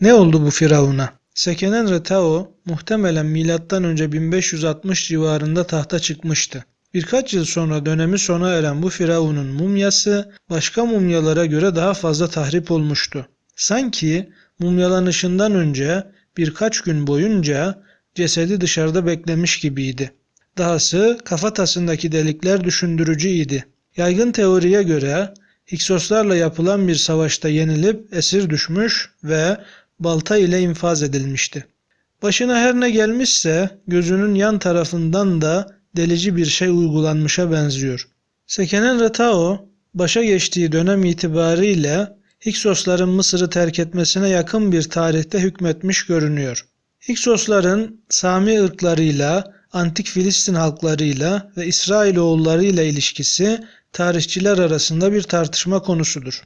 Ne oldu bu Firavun'a? Sekenen Retao muhtemelen M.Ö. 1560 civarında tahta çıkmıştı. Birkaç yıl sonra dönemi sona eren bu Firavun'un mumyası başka mumyalara göre daha fazla tahrip olmuştu. Sanki mumyalanışından önce birkaç gün boyunca cesedi dışarıda beklemiş gibiydi. Dahası kafatasındaki delikler düşündürücüydi. Yaygın teoriye göre Hiksoslarla yapılan bir savaşta yenilip esir düşmüş ve balta ile infaz edilmişti. Başına her ne gelmişse gözünün yan tarafından da delici bir şey uygulanmışa benziyor. Sekenen Retao başa geçtiği dönem itibariyle Hiksosların Mısır'ı terk etmesine yakın bir tarihte hükmetmiş görünüyor. Hiksosların Sami ırklarıyla, antik Filistin halklarıyla ve İsrailoğullarıyla ilişkisi tarihçiler arasında bir tartışma konusudur.